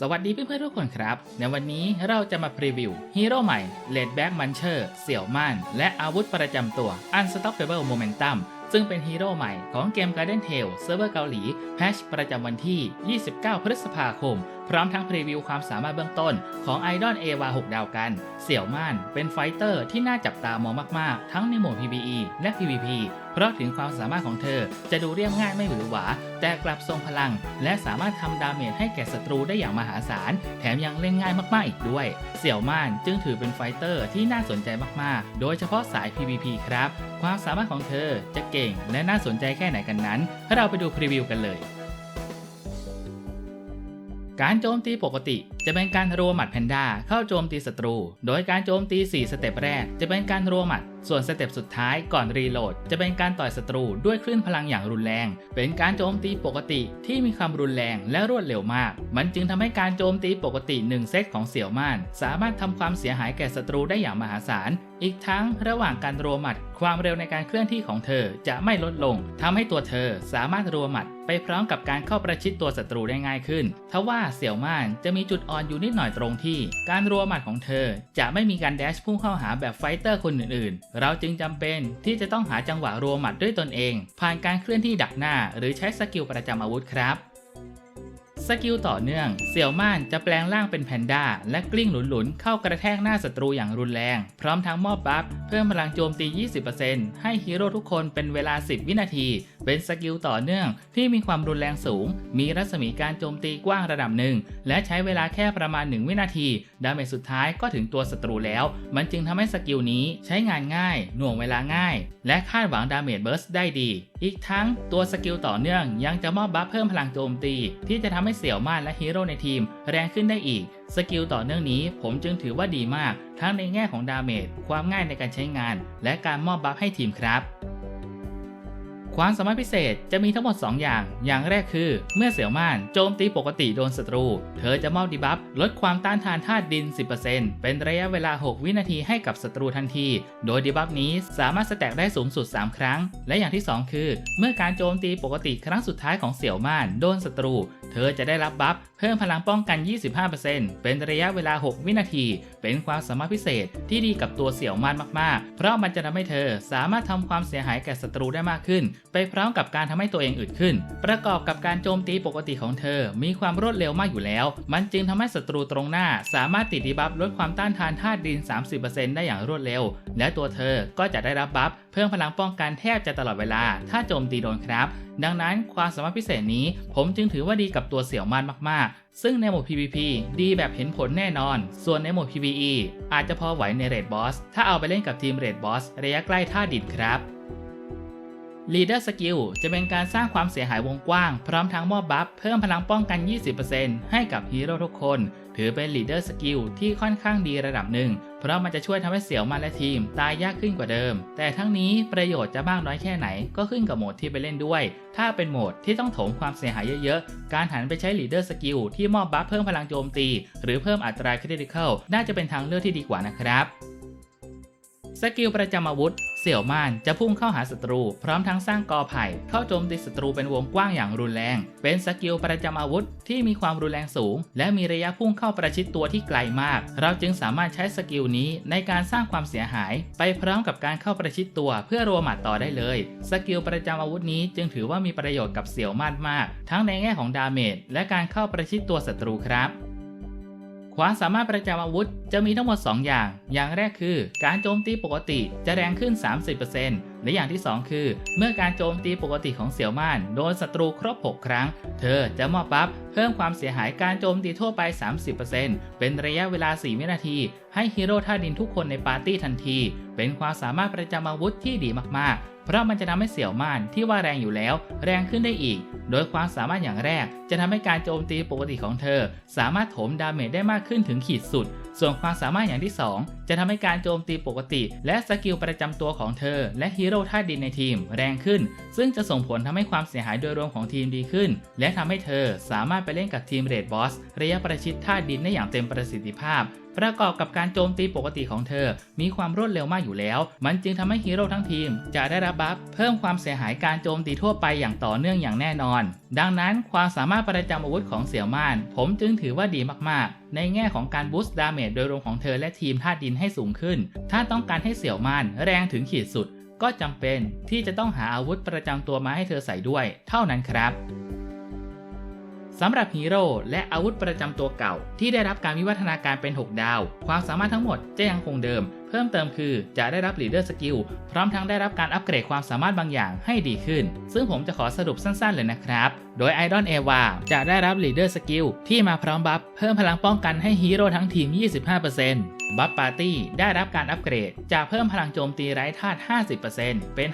สวัสดีเพื่อนๆทุกคนครับ ในวันนี้เราจะมาพรีวิวฮีโร่ใหม่เลดแบ็กมันเชอร์เสี่ยวม่าน และอาวุธประจำตัว Unstoppable Momentum ซึ่งเป็นฮีโร่ใหม่ของเกม Garden Tale เซิร์ฟเวอร์เกาหลีแพชประจำวันที่ 29 พฤษภาคม พร้อมทั้งพรีวิวความสามารถเบื้องต้นของไอดอลเอวา6ดาวกัน เสี่ยวม่านเป็นไฟเตอร์ที่น่าจับตามองมากๆ ทั้งในโหมด PVE และ PVP เพราะถึงความสามารถของเธอจะดูเรียบง่ายไม่หวือหวา แต่กลับทรงพลัง และสามารถทำดาเมจให้แก่ศัตรูได้อย่างมหาศาล แถมยังเล่นง่ายมากๆอีกด้วย เสี่ยวม่านจึงถือเป็นไฟเตอร์ที่น่าสนใจมากๆ โดยเฉพาะสาย PVP ครับ ความสามารถของเธอจะเก่งและน่าสนใจแค่ไหนกันนั้นถ้าเราไปดูพรีวิวกันเลย การโจมตีปกติ จะเป็นการรัวหมัดแพนด้าเข้าโจมตีศัตรู โดยการโจมตี 4 สเต็ปแรก จะเป็นการรัวหมัด ส่วนสเต็ปสุดท้ายก่อนรีโหลด จะเป็นการต่อยศัตรูด้วยคลื่นพลังอย่างรุนแรง เป็นการโจมตีปกติที่มีความรุนแรงและรวดเร็วมาก มันจึงทำให้การโจมตีปกติ 1 เซตของเสี่ยวม่าน สามารถทำความเสียหายแก่ศัตรูได้อย่างมหาศาล อีกทั้งระหว่างการรัวหมัด ความเร็วในการเคลื่อนที่ของเธอจะไม่ลดลงทำให้ตัวเธอสามารถรัวหมัดไปพร้อมกับการเข้าประชิดตัวศัตรูได้ง่ายขึ้น ทว่าเสี่ยวม่านจะมีจุดอ่อนอยู่นิดหน่อยตรงที่ การรัวหมัดของเธอจะไม่มีการแดชพุ่งเข้าหาแบบไฟเตอร์คนอื่นๆเราจึงจำเป็นที่จะต้องหาจังหวะรัวหมัดด้วยตนเอง ผ่านการเคลื่อนที่ดักหน้า หรือใช้สกิลประจำอาวุธครับ สกิลต่อเนื่อง เสี่ยวม่านจะแปลงร่างเป็นแพนด้า และกลิ้งหลุนๆ เข้ากระแทกหน้าศัตรูอย่างรุนแรง พร้อมทั้งมอบบัฟเพิ่มพลังโจมตี 20%ให้ฮีโร่ทุกคนเป็นเวลา 10 วินาที เป็นสกิลต่อเนื่องที่มีความรุนแรงสูง มีรัศมีการโจมตีกว้างระดับหนึ่ง และใช้เวลาแค่ประมาณ 1 วินาที ดาเมจสุดท้ายก็ถึงตัวศัตรูแล้ว มันจึงทำให้สกิลนี้ใช้งานง่าย หน่วงเวลาง่าย และคาดหวังดาเมจเบิร์สได้ดี อีกทั้งตัวสกิลต่อเนื่องยังจะมอบบัฟเพิ่มพลังโจมตี ที่จะทำให้เสี่ยวม่านและฮีโร่ในทีมแรงขึ้นได้อีก สกิลต่อเนื่องนี้ผมจึงถือว่าดีมาก ทั้งในแง่ของดาเมจความง่ายในการใช้งาน และการมอบบัฟให้ทีมครับ ความสามารถพิเศษจะมีทั้งหมด 2 อย่าง อย่างแรกคือ เมื่อเสี่ยวม่านโจมตีปกติโดนศัตรู เธอจะมอบดีบัฟลดความต้านทานธาตุดิน 10%เป็นระยะเวลา 6 วินาทีให้กับศัตรูทันที โดยดีบัฟนี้สามารถสแต็กได้สูงสุด 3 ครั้ง และอย่างที่ 2 คือ เมื่อการโจมตีปกติครั้งสุดท้ายของเสี่ยวม่านโดนศัตรู เธอจะได้รับบัฟเพิ่มพลังป้องกัน 25%เป็นระยะเวลา 6 วินาที เป็นความสามารถพิเศษที่ดีกับตัวเสี่ยวมานมากๆ เพราะมันจะทำให้เธอสามารถทำความเสียหายแก่ศัตรูได้มากขึ้น ไปพร้อมกับการทำให้ตัวเองอึดขึ้น ประกอบกับการโจมตีปกติของเธอ มีความรวดเร็วมากอยู่แล้ว มันจึงทำให้ศัตรูตรงหน้า สามารถติดดีบัฟลดความต้านทานธาตุดิน 30%ได้อย่างรวดเร็ว และตัวเธอก็จะได้รับบัฟ เพิ่มพลังป้องกันแทบจะตลอดเวลา ถ้าโจมตีโดนครับ ดังนั้นความสามารถพิเศษนี้ ผมจึงถือว่าดีกับตัวเสี่ยวม่านมากๆ ซึ่งในโหมด PVP ดีแบบเห็นผลแน่นอน ส่วนในโหมด PVE อาจจะพอไหวในเรดบอส ถ้าเอาไปเล่นกับทีมเรดบอสระยะใกล้ท่าดินครับ Leader Skill จะเป็นการสร้างความเสียหายวงกว้าง พร้อมทั้งมอบบัฟเพิ่มพลังป้องกัน 20%ให้กับฮีโร่ทุกคน ถือเป็น Leader Skill ที่ค่อนข้างดีระดับหนึ่ง เพราะมันจะช่วยทำให้เสี่ยวมาและทีม ตายยากขึ้นกว่าเดิม แต่ทั้งนี้ประโยชน์จะมากน้อยแค่ไหน ก็ขึ้นกับโหมดที่ไปเล่นด้วย ถ้าเป็นโหมดที่ต้องโถมความเสียหายเยอะๆ การหันไปใช้ Leader Skill ที่มอบบัฟเพิ่มพลังโจมตี หรือเพิ่มอัตราคริติคอลน่าจะเป็นทางเลือกที่ดีกว่านะครับ สกิลประจำอาวุธ เสี่ยวม่านจะพุ่งเข้าหาศัตรู พร้อมทั้งสร้างกอไผ่เข้าโจมตีศัตรูเป็นวงกว้างอย่างรุนแรง เป็นสกิลประจำอาวุธที่มีความรุนแรงสูง และมีระยะพุ่งเข้าประชิดตัวที่ไกลมาก เราจึงสามารถใช้สกิลนี้ในการสร้างความเสียหาย ไปพร้อมกับการเข้าประชิดตัวเพื่อรัวหมัดต่อได้เลย สกิลประจำอาวุธนี้จึงถือว่ามีประโยชน์กับเสี่ยวม่านมาก ทั้งในแง่ของดาเมจและการเข้าประชิดตัวศัตรูครับ ความสามารถประจำอาวุธจะมีทั้งหมด 2 อย่าง อย่างแรกคือ การโจมตีปกติจะแรงขึ้น 30%และอย่างที่ 2 คือ เมื่อการโจมตีปกติของเสี่ยวม่านโดนศัตรูครบ 6 ครั้ง เธอจะมอบบัฟเพิ่มความเสียหายการโจมตีทั่วไป 30%เป็นระยะเวลา 4 วินาที ให้ฮีโร่ท่าดินทุกคนในปาร์ตี้ทันที เป็นความสามารถประจำอาวุธที่ดีมากๆ เพราะมันจะทำให้เสี่ยวม่านที่ว่าแรงอยู่แล้ว แรงขึ้นได้อีก โดยความสามารถอย่างแรก จะทำให้การโจมตีปกติของเธอ สามารถโถมดาเมจได้มากขึ้นถึงขีดสุด ส่วนความสามารถอย่างที่ 2 จะทำให้การโจมตีปกติ และสกิลประจำตัวของเธอ และฮีโร่ท่าดินในทีมแรงขึ้น ซึ่งจะส่งผลทำให้ความเสียหายโดยรวมของทีมดีขึ้น และทำให้เธอสามารถไปเล่นกับทีมเรดบอสระยะประชิดท่าดินได้อย่างเต็มประสิทธิภาพ ประกอบกับการโจมตีปกติของเธอ มีความรวดเร็วมากอยู่แล้ว มันจึงทำให้ฮีโร่ทั้งทีม จะได้รับบัฟเพิ่มความเสียหายการโจมตีทั่วไปอย่างต่อเนื่องอย่างแน่นอน ดังนั้นความสามารถประจำอาวุธของเสี่ยวม่าน ผมจึงถือว่าดีมากๆ ในแง่ของการบูสต์ดาเมจโดยรวมของเธอและทีมธาตุดินให้สูงขึ้น ถ้าต้องการให้เสี่ยวม่านแรงถึงขีดสุด ก็จำเป็นที่จะต้องหาอาวุธประจำตัวมาให้เธอใส่ด้วย เท่านั้นครับ สำหรับฮีโร่และอาวุธประจำตัวเก่า ที่ได้รับการวิวัฒนาการเป็น 6 ดาว ความสามารถทั้งหมดจะยังคงเดิม เพิ่มเติมคือจะได้รับลีดเดอร์สกิลพร้อมทั้งได้รับการอัปเกรดความสามารถบางอย่างให้ดีขึ้น ซึ่งผมจะขอสรุปสั้นๆเลยนะครับ โดยไอดอนเอวาจะได้รับลีดเดอร์สกิลที่มาพร้อมบัฟเพิ่มพลังป้องกันให้ฮีโร่ทั้งทีม 25%บัฟปาร์ตี้ได้รับการอัปเกรด จากเพิ่มพลังโจมตีไร้ธาตุ 50%เป็น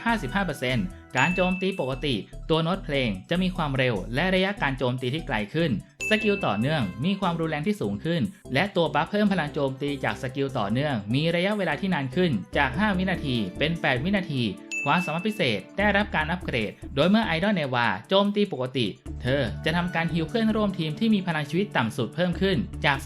55% การโจมตีปกติ ตัวโน้ตเพลงจะมีความเร็วและระยะการโจมตีที่ไกลขึ้น สกิลต่อเนื่องมีความรุนแรงที่สูงขึ้น และตัวบัฟเพิ่มพลังโจมตีจากสกิลต่อเนื่อง มีระยะเวลาที่นานขึ้นจาก 5 วินาทีเป็น 8 วินาทีความสามารถพิเศษได้รับการอัปเกรด โดยเมื่อไอดอลเนวาโจมตีปกติ เธอจะทำการฮิวเพื่อนร่วมทีมที่มีพลังชีวิตต่ำสุดเพิ่มขึ้นจาก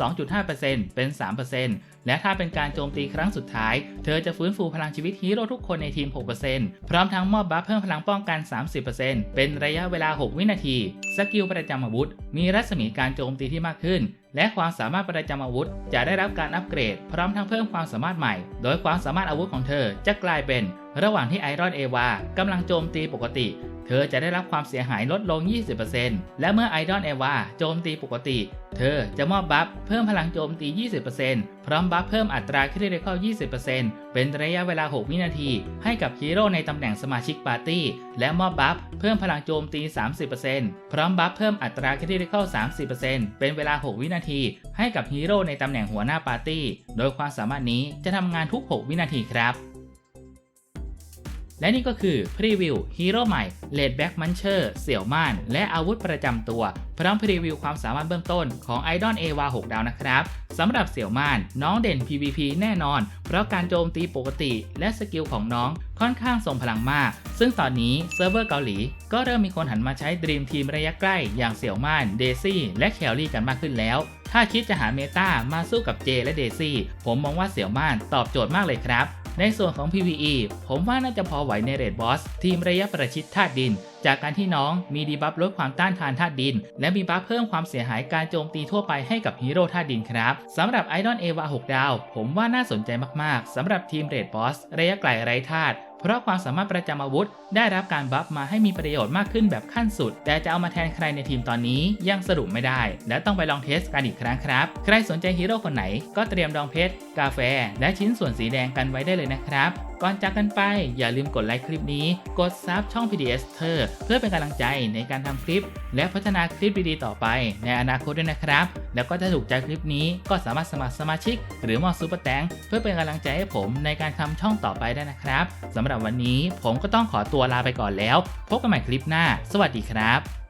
2.5%เป็น 3% และถ้าเป็นการโจมตีครั้งสุดท้าย เธอจะฟื้นฟูพลังชีวิตฮีโร่ทุกคนในทีม 6%พร้อมทั้งมอบบัฟเพิ่มพลังป้องกัน 30%เป็นระยะเวลา 6 วินาที สกิลประจำอาวุธ มีรัศมีการโจมตีที่มากขึ้น และความสามารถประจำอาวุธ จะได้รับการอัปเกรด พร้อมทั้งเพิ่มความสามารถใหม่ โดยความสามารถอาวุธของเธอจะกลายเป็น ระหว่างที่ไอรอนเอวากำลังโจมตีปกติ เธอจะได้รับความเสียหายลดลง 20%และเมื่อไอดอนเอวาโจมตีปกติ เธอจะมอบบัฟเพิ่มพลังโจมตี 20%พร้อมบัฟเพิ่มอัตราคริติคอล 20%เป็นระยะเวลา 6 วินาที ให้กับฮีโร่ในตำแหน่งสมาชิกปาร์ตี้ และมอบบัฟเพิ่มพลังโจมตี 30%พร้อมบัฟเพิ่มอัตราคริติคอล 30%เป็นเวลา 6 วินาที ให้กับฮีโร่ในตำแหน่งหัวหน้าปาร์ตี้ โดยความสามารถนี้จะทำงานทุก 6 วินาทีครับ และนี่ก็คือพรีวิวฮีโร่ใหม่เลดแบ็กมันเชอร์เสี่ยวม่าน และอาวุธประจำตัว พร้อมพรีวิวความสามารถเบื้องต้นของไอดอลเอวา6ดาวนะครับสำหรับเสี่ยวม่าน น้องเด่น PVP แน่นอน เพราะการโจมตีปกติ และสกิลของน้องค่อนข้างทรงพลังมาก ซึ่งตอนนี้เซิร์ฟเวอร์เกาหลี ก็เริ่มมีคนหันมาใช้ด e ีมทีมระยะใกล้ อย่างเสี่ยวม่าน เดซี่ และแคลรี่กันมากขึ้นแล้ว ถ้าคิดจะหาเมตามาสู้กับเจและเดซี่ ผมมองว่าเสี่ยวม่านตอบโจทย์มากเลยครับ ในส่วนของ PVE ผมว่าน่าจะพอไหวในเรดบอสทีมระยะประชิดธาตุดิน จากการที่น้องมีดีบัฟลดความต้านทานธาตุดิน และมีบัฟเพิ่มความเสียหายการโจมตีทั่วไปให้กับฮีโร่ธาตุดินครับสำหรับไอดอนเอวา6ดาว ผมว่าน่าสนใจมากๆสำหรับทีมเรดบอสระยะไกลไร้ธาตุ เพราะความสามารถประจำอาวุธ ได้รับการบัฟมาให้มีประโยชน์มากขึ้นแบบขั้นสุด แต่จะเอามาแทนใครในทีมตอนนี้ยังสรุปไม่ได้ และต้องไปลองเทสกันอีกครั้งครับ ใครสนใจฮีโร่คนไหน ก็เตรียมดองเพชรกาแฟ และชิ้นส่วนสีแดงกันไว้ได้เลยนะครับ ก่อนจากกันไป อย่าลืมกดไลค์คลิปนี้ กดซับช่อง PDS เธอเพื่อเป็นกำลังใจในการทำคลิป และพัฒนาคลิปดีๆต่อไป ในอนาคตด้วยนะครับ แล้วก็ถ้าถูกใจคลิปนี้ก็สามารถสมัครสมาชิก หรือมอซูเปอร์แตงเพื่อเป็นกำลังใจให้ผมในการทำช่องต่อไปได้นะครับสำหรับวันนี้ผมก็ต้องขอตัวลาไปก่อนแล้ว พบกันใหม่คลิปหน้า สวัสดีครับ